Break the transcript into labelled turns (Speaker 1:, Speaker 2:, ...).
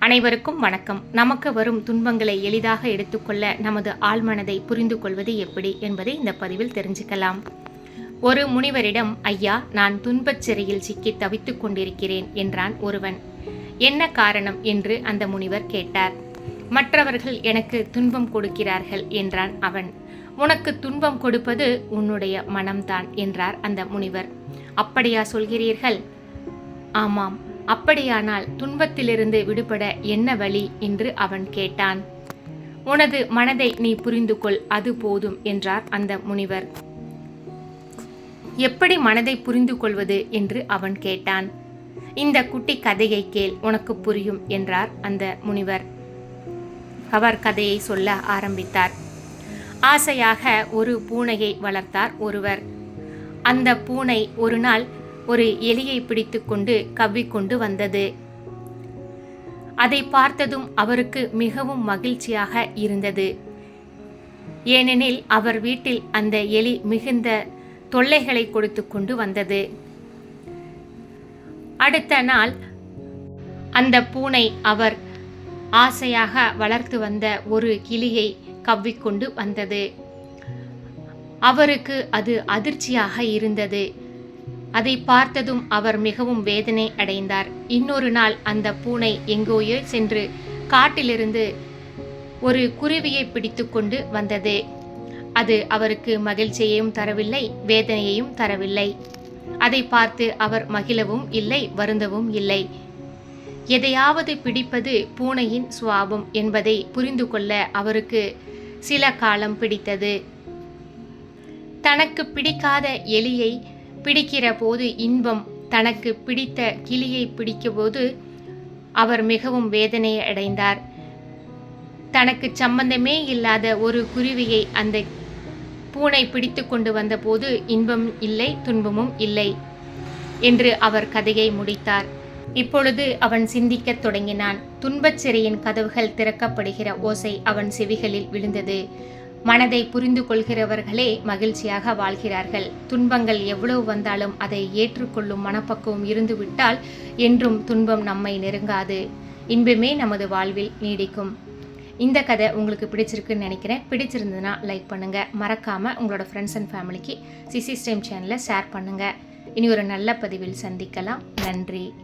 Speaker 1: அனைவருக்கும் வணக்கம். நமக்கு வரும் துன்பங்களை எளிதாக எடுத்துக்கொள்ள நமது ஆழ்மனதை புரிந்து கொள்வது எப்படி என்பதை இந்த பதிவில் தெரிஞ்சுக்கலாம். ஒரு முனிவரிடம் ஐயா நான் துன்பச் சிறையில் சிக்கி தவித்துக் கொண்டிருக்கிறேன் என்றான் ஒருவன். என்ன காரணம்? என்று அந்த முனிவர் கேட்டார். மற்றவர்கள் எனக்கு துன்பம் கொடுக்கிறார்கள் என்றான் அவன். உனக்கு துன்பம் கொடுப்பது உன்னுடைய மனம்தான் என்றார் அந்த முனிவர். அப்படியா சொல்கிறீர்கள்? ஆமாம். அப்படியானால் துன்பத்திலிருந்து விடுபட என்ன வழி என்று அவன் கேட்டான். உனது மனதை நீ புரிந்து கொள் அது போதும் என்றார் அந்த முனிவர். எப்படி மனதை புரிந்து கொள்வது என்று அவன் கேட்டான். இந்த குட்டி கதையை கேள் உனக்கு புரியும் என்றார் அந்த முனிவர். அவர் கதையை சொல்ல ஆரம்பித்தார். ஆசையாக ஒரு பூனையை வளர்த்தார் ஒருவர். அந்த பூனை ஒரு நாள் ஒரு எலியை பிடித்துக்கொண்டு கவ்விக்கொண்டு வந்தது. அதை பார்த்ததும் அவருக்கு மிகவும் மகிழ்ச்சியாக இருந்தது. ஏனெனில் அவர் வீட்டில் அந்த எலி மிகுந்த தொல்லைகளை கொடுத்து கொண்டு வந்தது. அடுத்த நாள் அந்த பூனை அவர் ஆசையாக வளர்த்து வந்த ஒரு கிளியை கவ்விக்கொண்டு வந்தது. அவருக்கு அது அதிர்ச்சியாக இருந்தது. அதை பார்த்ததும் அவர் மிகவும் வேதனை அடைந்தார். இன்னொரு நாள் அந்த பூனை எங்கோயோ சென்று காட்டிலிருந்து ஒரு குருவியை பிடித்துக்கொண்டு வந்தது. அது அவருக்கு மகிழ்ச்சியையும் தரவில்லை வேதனையையும் தரவில்லை. அதை பார்த்து அவர் மகிழவும் இல்லை வருந்தவும் இல்லை. எதையாவது பிடிப்பது பூனையின் சுவாபம் என்பதை புரிந்து கொள்ள அவருக்கு சில காலம் பிடித்தது. தனக்கு பிடிக்காத எலியை பிடிக்கிற போது இன்பம் தனக்கு பிடித்த கிளியை பிடிக்கும்போது அவர் மிகவும் வேதனை அடைந்தார். தனக்கு சம்பந்தமே இல்லாத ஒரு குருவியை அந்த பூனை பிடித்து கொண்டு வந்தபோது இன்பம் இல்லை துன்பமும் இல்லை என்று அவர் கதையை முடித்தார். இப்பொழுது அவன் சிந்திக்கத் தொடங்கினான். துன்பச் சிறையின் கதவுகள் திறக்கப்படுகிற ஓசை அவன் செவிகளில் விழுந்தது. மனதை புரிந்து கொள்கிறவர்களே மகிழ்ச்சியாக வாழ்கிறார்கள். துன்பங்கள் எவ்வளவு வந்தாலும் அதை ஏற்றுக்கொள்ளும் மனப்பக்குவம் இருந்துவிட்டால் என்றும் துன்பம் நம்மை நெருங்காது. இன்பமே நமது வாழ்வில் நீடிக்கும். இந்த கதை உங்களுக்கு பிடிச்சிருக்குன்னு நினைக்கிறேன். பிடிச்சிருந்ததுன்னா லைக் பண்ணுங்கள் மறக்காமல் உங்களோட ஃப்ரெண்ட்ஸ் அண்ட் ஃபேமிலிக்கு சிசி ஸ்டெம் சேனலை ஷேர் பண்ணுங்கள் இனி ஒரு நல்ல பதிவில் சந்திக்கலாம். நன்றி.